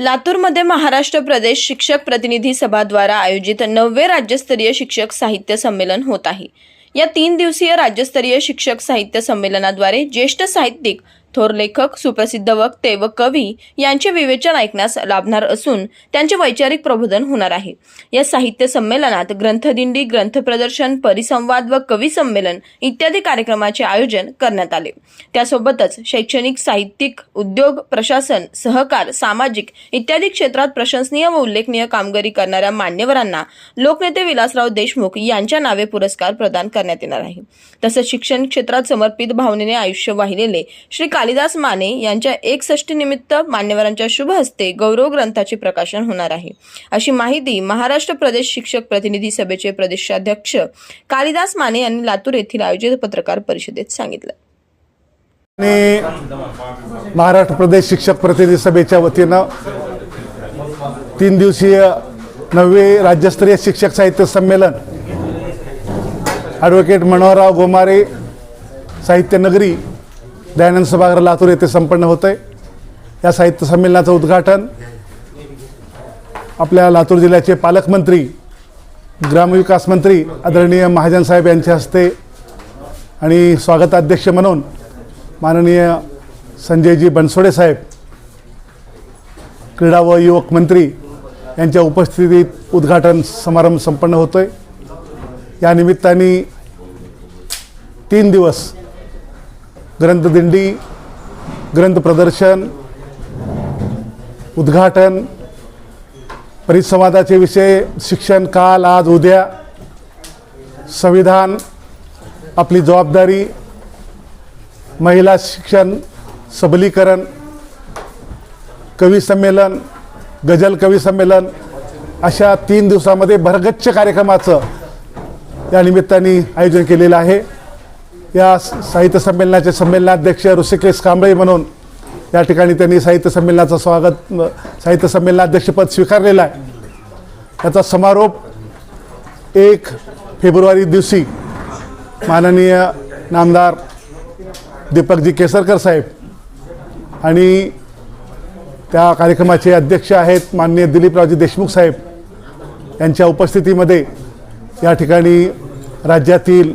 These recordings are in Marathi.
लातूरमध्ये महाराष्ट्र प्रदेश शिक्षक प्रतिनिधी सभाद्वारा आयोजित नववे राज्यस्तरीय शिक्षक साहित्य संमेलन होत आहे. या तीन दिवसीय राज्यस्तरीय शिक्षक साहित्य संमेलनाद्वारे ज्येष्ठ साहित्यिक थोर लेखक सुप्रसिद्ध वक्ते व कवी यांचे विवेचन ऐकण्यास लाभणार असून त्यांचे वैचारिक प्रबोधन होणार आहे. या साहित्य संमेलनात ग्रंथदिंडी ग्रंथ प्रदर्शन परिसंवाद व कवी संमेलन इत्यादी कार्यक्रमाचे आयोजन करण्यात आले. त्यासोबतच शैक्षणिक साहित्यिक उद्योग प्रशासन सहकार सामाजिक इत्यादी क्षेत्रात प्रशंसनीय व उल्लेखनीय कामगिरी करणाऱ्या मान्यवरांना लोकनेते विलासराव देशमुख यांच्या नावे पुरस्कार प्रदान करण्यात येणार आहे. तसंच शिक्षण क्षेत्रात समर्पित भावनेने आयुष्य वाहिलेले श्री कालिदास माने यांच्या एकसष्टी निमित्त मान्यवरांच्या शुभ हस्ते गौरव ग्रंथाचे प्रकाशन होणार आहे. अशी माहिती महाराष्ट्र प्रदेश शिक्षक प्रतिनिधी सभेचे प्रदेशाध्यक्ष कालिदास माने यांनी लातूर येथील आयोजित पत्रकार परिषदेत सांगितलं. आणि महाराष्ट्र प्रदेश शिक्षक प्रतिनिधी सभेच्या वतीनं तीन दिवसीय नववे राज्यस्तरीय शिक्षक साहित्य संमेलन ॲडव्होकेट मनोहरराव गोमारे साहित्य नगरी दयानंद सभागृह लातूर येथे संपन्न होतं आहे या साहित्य संमेलनाचं उद्घाटन आपल्या लातूर जिल्ह्याचे पालकमंत्री ग्रामविकास मंत्री आदरणीय महाजन साहेब यांच्या हस्ते आणि स्वागताध्यक्ष म्हणून माननीय संजयजी बनसोडे साहेब क्रीडा व युवक मंत्री यांच्या उपस्थितीत उद्घाटन समारंभ संपन्न होतो आहे या निमित्ताने तीन दिवस ग्रंथदिंडी ग्रंथ प्रदर्शन उद्घाटन परिसंवादाचे विषय शिक्षण काल आज उद्या संविधान आपली जबाबदारी महिला शिक्षण सबलीकरण कवी संमेलन गजल कवी संमेलन अशा तीन दिवसामध्ये भरगच्च कार्यक्रमाचं या निमित्ताने आयोजन केलेलं आहे. या साहित्य संमेलनाचे संमेलनाध्यक्ष ऋषिकेश कांबळे म्हणून या ठिकाणी त्यांनी साहित्य संमेलनाचं स्वागत साहित्य संमेलनाध्यक्षपद स्वीकारलेलं आहे. याचा समारोप एक फेब्रुवारी दिवशी माननीय नामदार दीपकजी केसरकर साहेब आणि त्या कार्यक्रमाचे अध्यक्ष आहेत माननीय दिलीपरावजी देशमुख साहेब यांच्या उपस्थितीमध्ये या ठिकाणी राज्यातील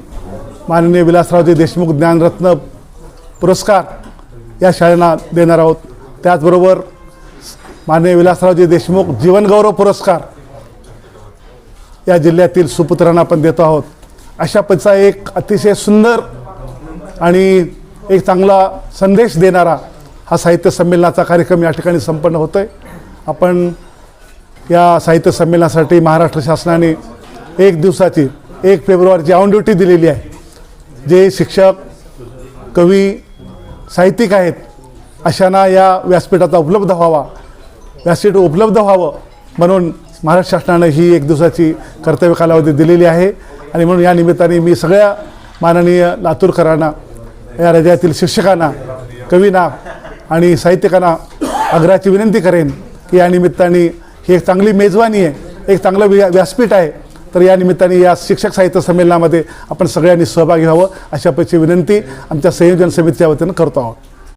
माननीय विलासरावजी देशमुख ज्ञानरत्न पुरस्कार या शाळेला देणार आहोत. त्याचबरोबर माननीय विलासरावजी देशमुख जीवनगौरव पुरस्कार या जिल्ह्यातील सुपुत्रांना आपण देतो आहोत. अशा पचा एक अतिशय सुंदर आणि एक चांगला संदेश देणारा हा साहित्य संमेलनाचा कार्यक्रम या ठिकाणी संपन्न होतो आहे आपण या साहित्य संमेलनासाठी महाराष्ट्र शासनाने एक दिवसाची एक फेब्रुवारीची ऑन ड्युटी दिलेली आहे. जे शिक्षक कवी साहित्यिक आहेत अशांना या व्यासपीठाचा उपलब्ध व्हावा. व्यासपीठ उपलब्ध व्हावं म्हणून महाराष्ट्र शासनानं ही एक दिवसाची कर्तव्य कालावधी दिलेली आहे. आणि म्हणून या निमित्ताने मी सगळ्या माननीय लातूरकरांना या राज्यातील शिक्षकांना कवींना आणि साहित्यिकांना आग्रहाची विनंती करेन की या निमित्ताने ही एक चांगली मेजवानी आहे एक चांगलं व्या व्यासपीठ आहे. तर या निमित्ताने या शिक्षक साहित्य संमेलनामध्ये आपण सगळ्यांनी सहभागी व्हावं अशा अशापैकी विनंती आमच्या संयोजन समितीच्या वतीनं करतो आहोत.